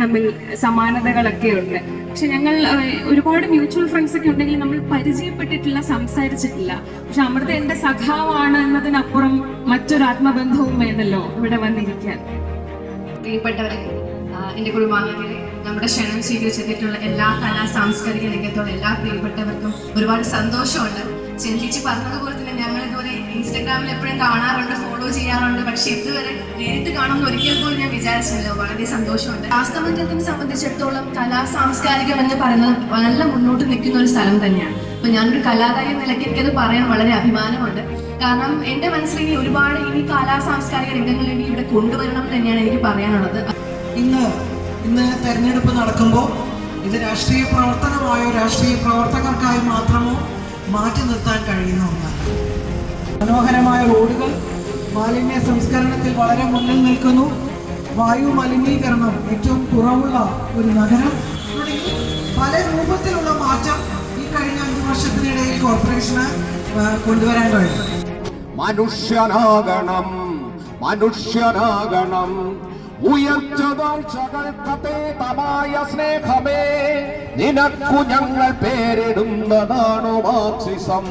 തമ്മിൽ സമാനതകളൊക്കെ ഉണ്ട്. പക്ഷെ ഞങ്ങൾ ഒരുപാട് മ്യൂച്വൽ ഫ്രണ്ട്സ് ഒക്കെ ഉണ്ടെങ്കിൽ നമ്മൾ പരിചയപ്പെട്ടിട്ടില്ല സംസാരിച്ചിട്ടില്ല. പക്ഷെ അമൃത എന്റെ സഖാവാണ് എന്നതിനപ്പുറം മറ്റൊരു ആത്മബന്ധവും വേണമല്ലോ ഇവിടെ വന്നിരിക്കാൻ. പ്രിയപ്പെട്ടവരെ എന്റെ കുടുംബാംഗങ്ങളെ നമ്മുടെ ക്ഷണം സ്വീകരിച്ചെത്തിയിട്ടുള്ള എല്ലാ കലാ സാംസ്കാരിക രംഗത്തുള്ള എല്ലാ പ്രിയപ്പെട്ടവർക്കും ഒരുപാട് സന്തോഷമുണ്ട്. ചിന്തിച്ച് പറഞ്ഞതുപോലെ തന്നെ ഞങ്ങൾ ഇതുപോലെ ഇൻസ്റ്റാഗ്രാമിൽ എപ്പോഴും കാണാറുണ്ട് ഫോളോ ചെയ്യാറുണ്ട്. പക്ഷെ ഇതുവരെ നേരിട്ട് കാണുമെന്ന് ഒരിക്കൽ പോലും ഞാൻ വിചാരിച്ചില്ല. വളരെ സന്തോഷമുണ്ട്. ശാസ്ത്രമന്ദിരത്തിനെ സംബന്ധിച്ചിടത്തോളം കലാ സാംസ്കാരികം എന്ന് പറയുന്നത് നല്ല മുന്നോട്ട് നിൽക്കുന്ന ഒരു സ്ഥലം തന്നെയാണ്. അപ്പൊ ഞാനൊരു കലാകാരി നിലയ്ക്ക് എനിക്കത് പറയാൻ വളരെ അഭിമാനമുണ്ട്. കാരണം എന്റെ മനസ്സിൽ ഒരുപാട് ഇനി കലാ സാംസ്കാരിക രംഗങ്ങളിൽ ഇവിടെ കൊണ്ടുവരണം തന്നെയാണ് എനിക്ക് പറയാനുള്ളത്. ഇന്ന് ഇന്ന് തെരഞ്ഞെടുപ്പ് നടക്കുമ്പോൾ ഇത് രാഷ്ട്രീയ പ്രവർത്തനമായോ രാഷ്ട്രീയ പ്രവർത്തകർക്കായി മാത്രമോ മാറ്റി നിർത്താൻ കഴിയുന്ന ഒന്നല്ല മനോഹരമായ റോഡുകൾ മാലിന്യ സംസ്കരണത്തിൽ വളരെ മുന്നിൽ നിൽക്കുന്നു. വായു മലിനീകരണം ഏറ്റവും കുറവുള്ള ഒരു നഗരം. തുടങ്ങി പല രൂപത്തിലുള്ള മാറ്റം ഈ കഴിഞ്ഞ അഞ്ചു വർഷത്തിനിടയിൽ കോർപ്പറേഷന് കൊണ്ടുവരാൻ കഴിയും മനുഷ്യനാകണം മനുഷ്യനാകണം. ഉയർച്ചതാഴ്ചകൾക്കതേതമായ സ്നേഹമേ. നിനക്കു ഞങ്ങൾ പേരിടുന്നതാണു മാർക്സിസം.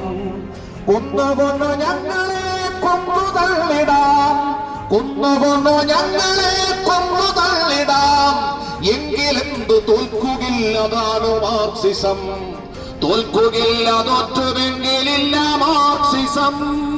കൊന്നുകൊന്നു ഞങ്ങളെ കൊന്നു തള്ളിടാം. കൊന്നുകൊന്നു ഞങ്ങളെ കൊന്നു തള്ളിടാം. എങ്കിലെന്ത് തോൽക്കുകില്ലതാണു മാർക്സിസം. തോൽക്കുകില്ല തോറ്റുമെങ്കിലില്ല മാർക്സിസം.